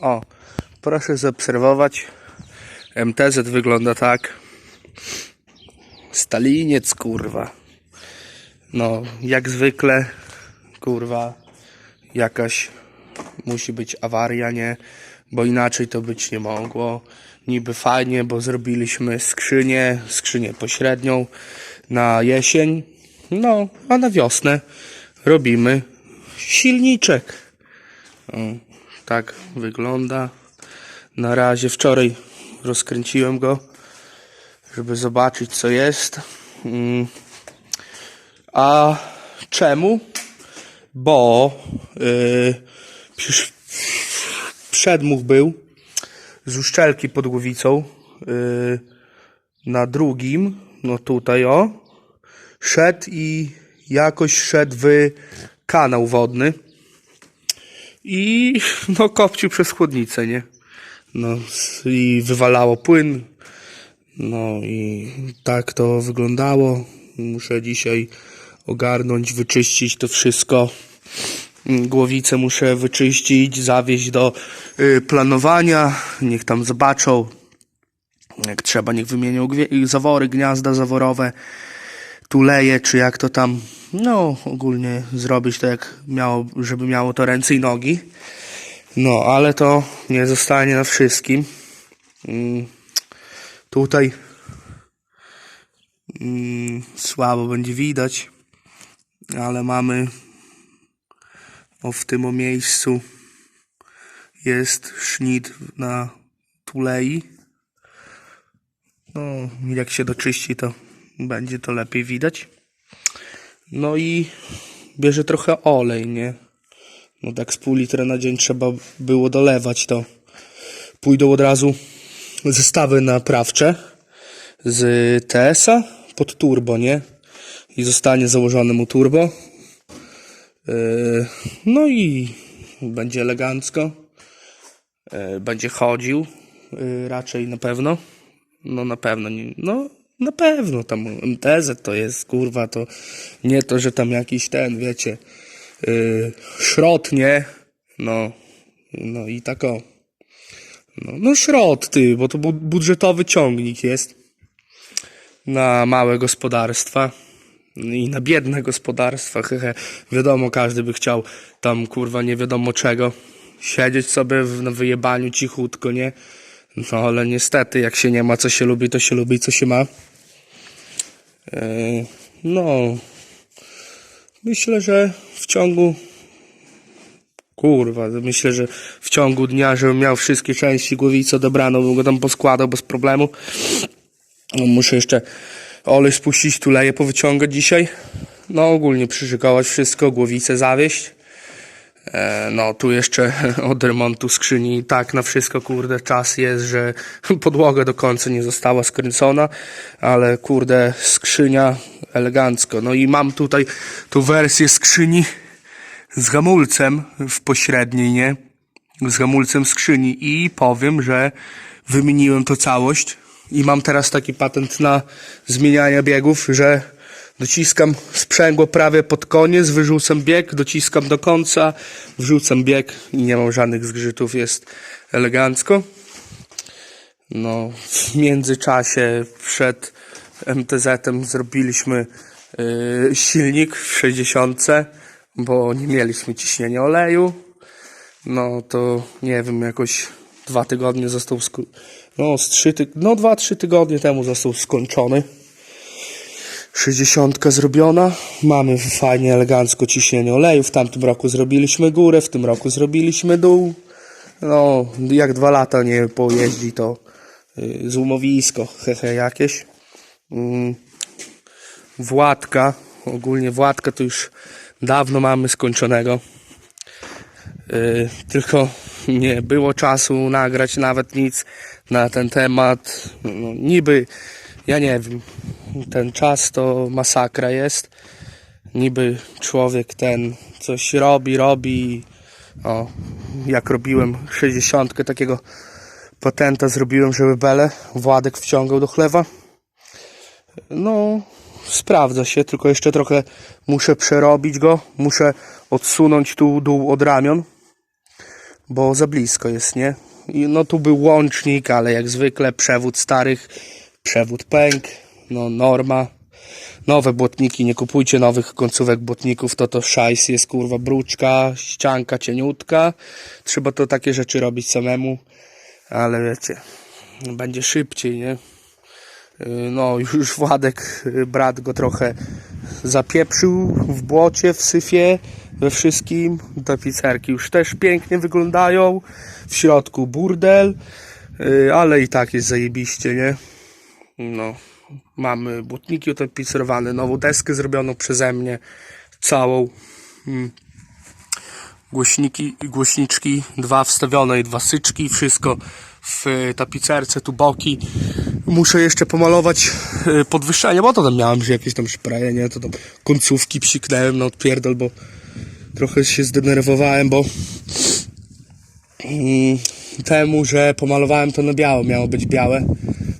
O, proszę zaobserwować. MTZ wygląda tak. Staliniec, kurwa. No, jak zwykle, kurwa, jakaś musi być awaria, nie? Bo inaczej to być nie mogło. Niby fajnie, bo zrobiliśmy skrzynię, skrzynię pośrednią na jesień. No, a na wiosnę robimy silniczek. O, tak wygląda. Na razie wczoraj rozkręciłem go, żeby zobaczyć co jest. Mm. A czemu? Bo yy, przedmuch był z uszczelki pod głowicą yy, na drugim, no tutaj o, szedł i jakoś szedł w kanał wodny i no kopcił przez chłodnicę, nie? No i wywalało płyn, no i tak to wyglądało. Muszę dzisiaj ogarnąć, wyczyścić to wszystko. Głowicę muszę wyczyścić, zawieźć do y, planowania. Niech tam zobaczą. Jak trzeba, niech wymienią zawory, gniazda zaworowe, tuleje, czy jak to tam. No, ogólnie zrobić to jak miało, żeby miało to ręce i nogi. No, ale to nie zostanie na wszystkim. Mm, Tutaj mm, słabo będzie widać, ale mamy o w tym miejscu jest sznit na tulei. No, jak się doczyści, to będzie to lepiej widać. No i bierze trochę olej, nie? No tak z pół litra na dzień trzeba było dolewać to. Pójdą od razu zestawy naprawcze z TS-a pod turbo, nie? I zostanie założone mu turbo. Yy, No i będzie elegancko. Yy, Będzie chodził. Yy, Raczej na pewno. No na pewno. No na pewno tam MTZ to jest, kurwa, to nie to, że tam jakiś ten, wiecie, yy, nie? No, no i tak o. No, no szrot, ty, bo to bu- budżetowy ciągnik jest na małe gospodarstwa i na biedne gospodarstwa. Hehe. Wiadomo, każdy by chciał tam, kurwa, nie wiadomo czego, siedzieć sobie w, na wyjebaniu cichutko, nie? No ale niestety, jak się nie ma, co się lubi, to się lubi, co się ma. Yy, no, myślę, że w ciągu Kurwa, myślę, że w ciągu dnia, żebym miał wszystkie części głowicy odebrano, bym go tam poskładał bez problemu. No, muszę jeszcze olej spuścić, tuleje powyciągać dzisiaj. No ogólnie przyszykować wszystko, głowicę zawieść. E, no tu jeszcze od remontu skrzyni tak na wszystko kurde czas jest, że podłoga do końca nie została skręcona, ale kurde skrzynia elegancko. No i mam tutaj tu wersję skrzyni z hamulcem w pośredniej, nie? Z hamulcem skrzyni i powiem, że wymieniłem to całość i mam teraz taki patent na zmienianie biegów, że dociskam sprzęgło prawie pod koniec, wyrzucam bieg, dociskam do końca, wrzucam bieg i nie mam żadnych zgrzytów, jest elegancko. No, w międzyczasie przed MTZ-em zrobiliśmy yy, silnik w 60, bo nie mieliśmy ciśnienia oleju. No to nie wiem, jakoś dwa tygodnie został no, z trzy no dwa, trzy tygodnie temu został skończony. 60 zrobiona. Mamy fajnie, elegancko ciśnienie oleju. W tamtym roku zrobiliśmy górę, w tym roku zrobiliśmy dół. No, jak dwa lata nie pojeździ, to y, złomowisko, hehe, jakieś. Mm, Władka, ogólnie Władka to już dawno mamy skończonego. Yy, tylko nie było czasu nagrać nawet nic na ten temat. No, niby, ja nie wiem, ten czas to masakra jest. Niby człowiek ten coś robi, robi. O, jak robiłem 60 takiego patenta zrobiłem, żeby Belę Władek wciągał do chlewa. No, sprawdza się, tylko jeszcze trochę muszę przerobić go. Muszę odsunąć tu dół od ramion, bo za blisko jest, nie? I no tu był łącznik, ale jak zwykle przewód starych, przewód pęk, no norma. Nowe błotniki, nie kupujcie nowych końcówek błotników, to to szajs jest kurwa bruczka, ścianka cieniutka. Trzeba to takie rzeczy robić samemu, ale wiecie, będzie szybciej, nie? Yy, No, już Władek, yy, brat go trochę zapieprzył w błocie, w syfie, we wszystkim. Te pizzerki już też pięknie wyglądają. W środku burdel, yy, ale i tak jest zajebiście, nie? No, mamy błotniki otapicerowane, nową deskę zrobioną przeze mnie, całą. Mm. Głośniki, głośniczki, dwa wstawione i dwa syczki, wszystko w y, tapicerce, tu boki. Muszę jeszcze pomalować y, podwyższenie, bo to tam miałem, że jakieś tam szpreje, nie, to tam końcówki psiknąłem na odpierdol, bo trochę się zdenerwowałem, bo mm, temu, że pomalowałem to na biało, miało być białe.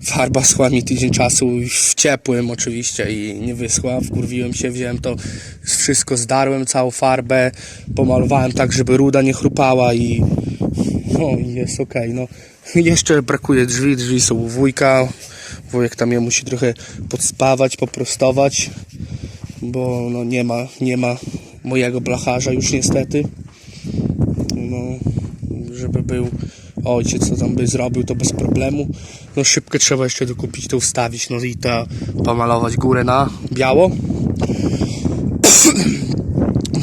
Farba schła mi tydzień czasu w ciepłym oczywiście i nie wyschła. Wkurwiłem się, wziąłem to, wszystko zdarłem, całą farbę, pomalowałem tak, żeby ruda nie chrupała i no jest okej, no. Jeszcze brakuje drzwi, drzwi są u wujka. Wujek tam je musi trochę podspawać, poprostować, bo no nie ma, nie ma mojego blacharza już niestety no, żeby był ojciec, co tam by zrobił, to bez problemu. No szybko trzeba jeszcze dokupić, to ustawić, no i to pomalować górę na biało.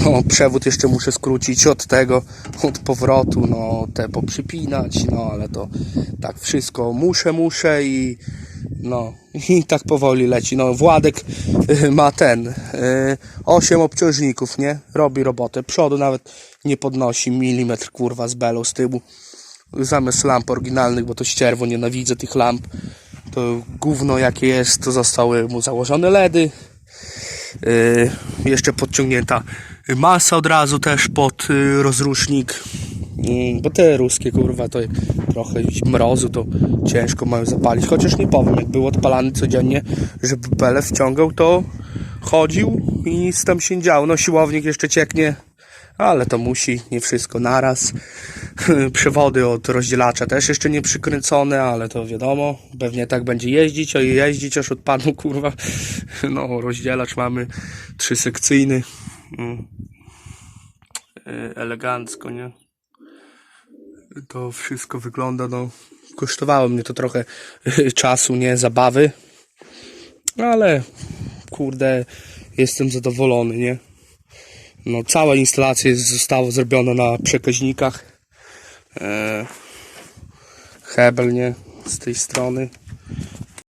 No, przewód jeszcze muszę skrócić od tego, od powrotu, no, te poprzypinać, no, ale to tak wszystko muszę, muszę i no, i tak powoli leci. No, Władek y, ma ten, y, 8 obciążników, nie? Robi robotę. Przodu nawet nie podnosi milimetr, kurwa, z belą z tyłu. Zamiast lamp oryginalnych, bo to ścierwo, nienawidzę tych lamp. To gówno jakie jest, to zostały mu założone LEDy. Y, jeszcze podciągnięta masa od razu też pod y, rozrusznik. Bo te ruskie kurwa to trochę mrozu to ciężko mają zapalić. Chociaż nie powiem, jak był odpalany codziennie, żeby bele wciągał, to chodził i nic tam się działo. No siłownik jeszcze cieknie, ale to musi, nie wszystko naraz. Przewody od rozdzielacza też jeszcze nie przykręcone, ale to wiadomo, pewnie tak będzie jeździć, a jeździć aż odpadną kurwa. No rozdzielacz mamy trzysekcyjny. Mm. Y, Elegancko, nie? to wszystko wygląda, no kosztowało mnie to trochę czasu, nie zabawy, ale kurde, jestem zadowolony, nie? No cała instalacja została zrobiona na przekaźnikach. E, hebel, nie? Z tej strony.